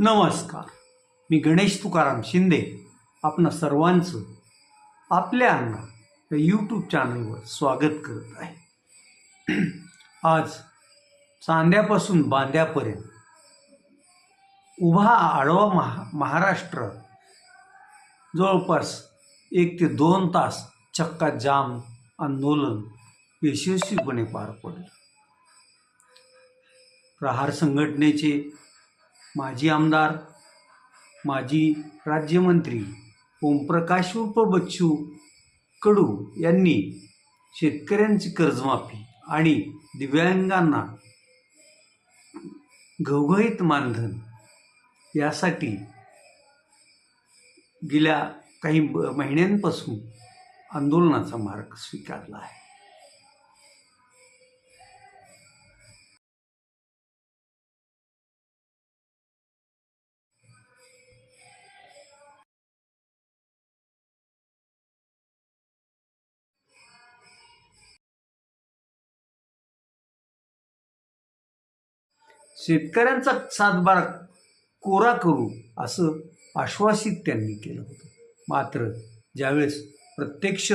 नमस्कार. मी गणेश तुकाराम शिंदे. आपणा सर्वांचं आपल्या अण्णा या यूट्यूब चॅनलवर स्वागत करत आहे. आज चांद्यापासून बांद्यापर्यंत उभा आडवा महा महाराष्ट्र जवळपास एक ते दोन तास चक्का जाम आंदोलन यशस्वीपणे पार पडलं. प्रहार संघटनेचे माजी आमदार माजी राज्यमंत्री ओमप्रकाश उर्फ बच्चू कडू यांनी शेतकऱ्यांची कर्जमाफी आणि दिव्यांगांना घवघवीत मानधन यासाठी गेल्या काही ब- महिन्यांपासून आंदोलनाचा मार्ग स्वीकारला आहे. शेतकऱ्यांचा सातबारा कोरा करू असं आश्वासित त्यांनी केलं होतं. मात्र ज्यावेळेस प्रत्यक्ष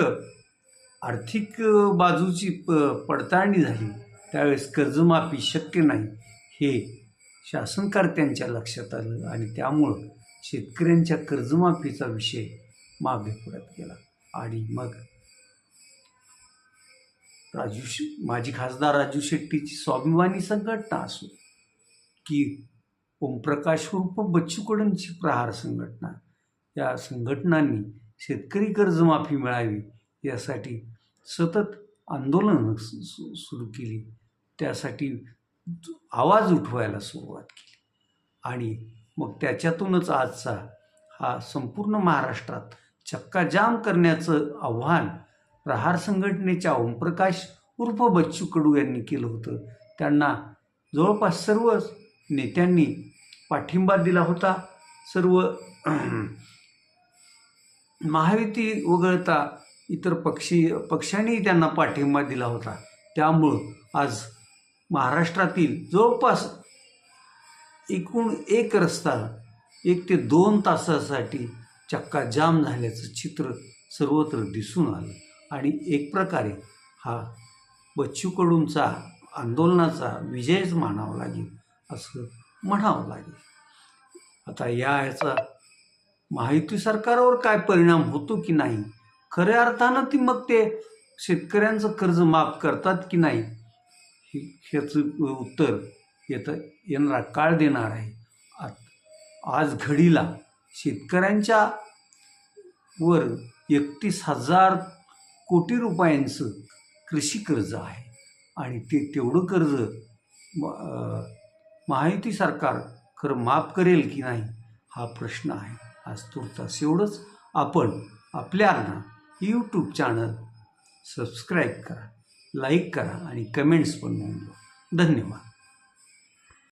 आर्थिक बाजूची प पडताळणी झाली त्यावेळेस कर्जमाफी शक्य नाही हे शासनकर्त्यांच्या लक्षात आलं आणि त्यामुळं शेतकऱ्यांच्या कर्जमाफीचा विषय मागे पुढत गेला. आणि मग राजू श माजी खासदार राजू शेट्टीची स्वाभिमानी संघटना असो की ओमप्रकाश उर्फ बच्चू कडूंची प्रहार संघटना. या संघटनांनी शेतकरी कर्जमाफी मिळावी यासाठी सतत आंदोलनं सु- सु- सुरू केली. त्यासाठी आवाज उठवायला सुरुवात केली. आणि मग त्याच्यातूनच आजचा हा संपूर्ण महाराष्ट्रात चक्काजाम करण्याचं आव्हान प्रहार संघटनेच्या ओमप्रकाश उर्फ बच्चू कडू यांनी केलं होतं. त्यांना जवळपास सर्वच नेत्यांनी पाठिंबा दिला होता. सर्व महायुती वगळता इतर पक्षी पक्षांनी त्यांना पाठिंबा दिला होता. त्यामुळं आज महाराष्ट्रातील जवळपास एकूण एक रस्ता एक ते दोन तासासाठी चक्का जाम झाल्याचं चित्र सर्वत्र दिसून आलं. आणि एक प्रकारे हा बच्चूकडूंचा आंदोलनाचा विजयच मानावा लागेल. असं म्हणावं लागेल. आता या ह्याचा माहिती सरकारवर काय परिणाम होतो की नाही? खऱ्या अर्थानं ती मग ते शेतकऱ्यांचं कर्ज माफ करतात की नाही? हे- ह्याचं उत्तर येतं येणारा काळ देणार आहे. आज घडीला शेतकऱ्यांच्या वर एकतीस हजार कोटी रुपयांचं कृषी कर्ज आहे. आणि ते तेवढं कर्ज महायुती सरकार खरं माफ करेल की नाही हा प्रश्न आहे. आज तुर्तास एवढंच. आपण आपल्याला यूट्यूब चॅनल सबस्क्राईब करा लाईक करा आणि कमेंट्स पण नोंदवा. धन्यवाद.